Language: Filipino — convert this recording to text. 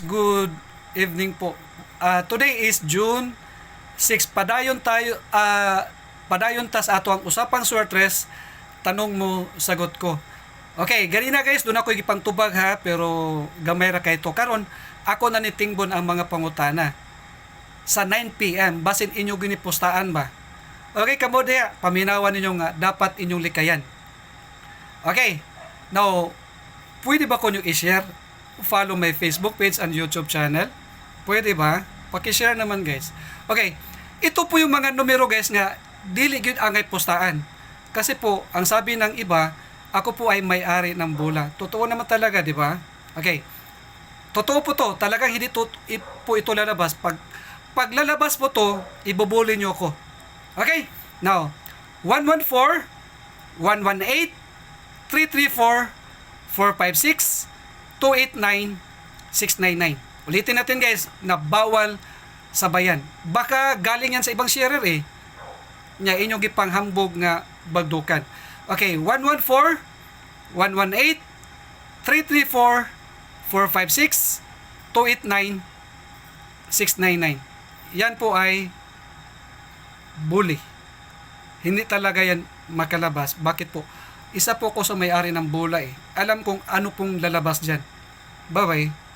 Good evening po. Ah, today is June 6. Padayon tayo ah, padayon tas ato ang usapang swertres. Tanong mo, sagot ko. Okay, ganina guys, doon ako gipangtubag ha, pero gamay ra kay to karon. Ako na nitingbon ang mga pangutana sa 9 PM basin inyo ginipustaan ba. Okay, kamo diha, paminawan ninyo nga dapat inyong likayan. Okay. Now, pwede ba ko nyo i-share? Follow my Facebook page and YouTube channel? Pwede ba? Paki-share naman guys. Okay. Ito po yung mga numero guys nga dili gyud angay postaan. Kasi po, ang sabi ng iba, ako po ay may-ari ng bola. Totoo naman talaga, di ba? Okay. Totoo po to. Talagang hindi to, po ito lalabas. Pag, pag lalabas po to, ibubuli nyo ako. Okay? Now, 114, 118, 334 456 289 699. Ulitin natin guys, na bawal sabayan. Baka galing yan sa ibang sharer eh. Nya inyong gipanghambog nga bagdukan. Okay, 114 118 334 456 289 699. Yan po ay bully. Hindi talaga yan makalabas. Bakit po? Isa po ko sa may-ari ng bola eh. Alam kong ano pong lalabas dyan. Bye-bye.